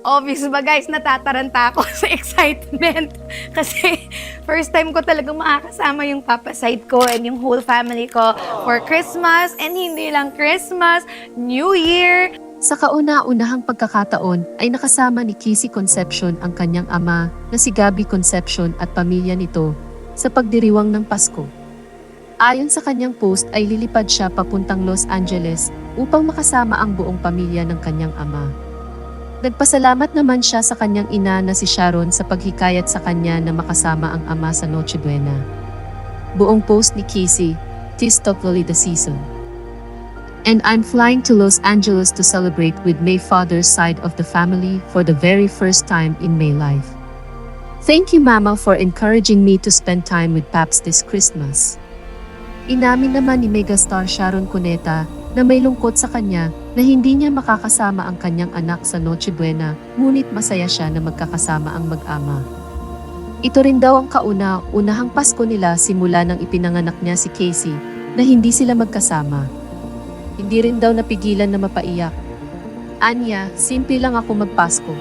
Obvious ba guys, natataranta ako sa excitement. Kasi first time ko talagang makakasama yung papa side ko and yung whole family ko for Christmas. And hindi lang Christmas, New Year. Sa kauna-unahang pagkakataon ay nakasama ni Kissy Concepcion ang kanyang ama na si Gabby Concepcion at pamilya nito sa pagdiriwang ng Pasko. Ayon sa kanyang post ay lilipad siya papuntang Los Angeles upang makasama ang buong pamilya ng kanyang ama. Nagpasalamat naman siya sa kanyang ina na si Sharon sa paghikayat sa kanya na makasama ang ama sa Noche Buena. Buong post ni Kissy, Tis totally the season. And I'm flying to Los Angeles to celebrate with my father's side of the family for the very first time in my life. Thank you Mama for encouraging me to spend time with Paps this Christmas. Inamin naman ni megastar Sharon Cuneta na may lungkot sa kanya na hindi niya makakasama ang kanyang anak sa Noche Buena, ngunit masaya siya na magkakasama ang mag-ama. Ito rin daw ang kauna-unahang Pasko nila simula nang ipinanganak niya si Casey na hindi sila magkasama. Hindi rin daw napigilan na mapaiyak. Anya, simple lang ako magpasko.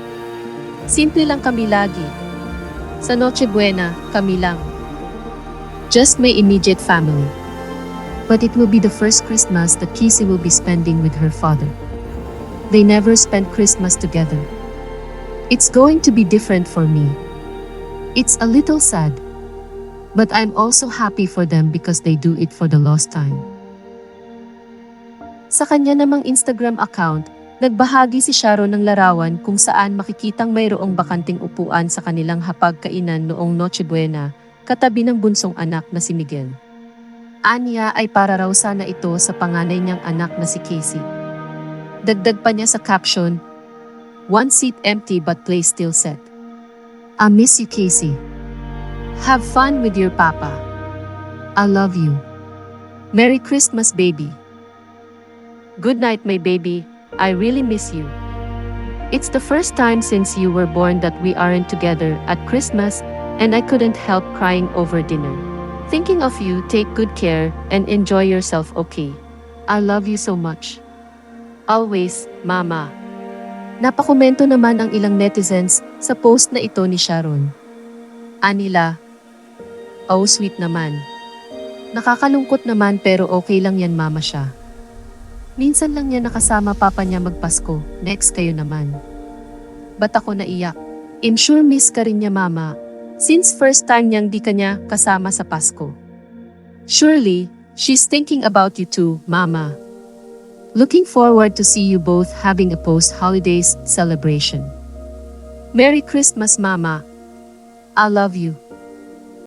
Simple lang kami lagi. Sa Noche Buena, kami lang. Just my immediate family. But it will be the first Christmas that Casey will be spending with her father. They never spent Christmas together. It's going to be different for me. It's a little sad. But I'm also happy for them because they do it for the last time. Sa kanya namang Instagram account, nagbahagi si Sharon ng larawan kung saan makikitang mayroong bakanting upuan sa kanilang hapagkainan noong Noche Buena, katabi ng bunsong anak na si Miguel. Anya ay para raw sana ito sa panganay niyang anak na si Casey. Dagdag pa niya sa caption, One seat empty but place still set. I miss you Casey. Have fun with your papa. I love you. Merry Christmas baby. Good night my baby. I really miss you. It's the first time since you were born that we aren't together at Christmas and I couldn't help crying over dinner. Thinking of you, take good care and enjoy yourself, okay? I love you so much. Always, Mama. Napakomento naman ang ilang netizens sa post na ito ni Sharon. Anila, oh sweet naman. Nakakalungkot naman pero okay lang yan mama siya. Minsan lang niya nakasama papa niya magpasko, next kayo naman. Ba't ako naiyak? I'm sure miss ka rin niya mama, since first time niyang di kanya kasama sa Pasko. Surely, she's thinking about you too, mama. Looking forward to see you both having a post-holidays celebration. Merry Christmas, mama. I love you.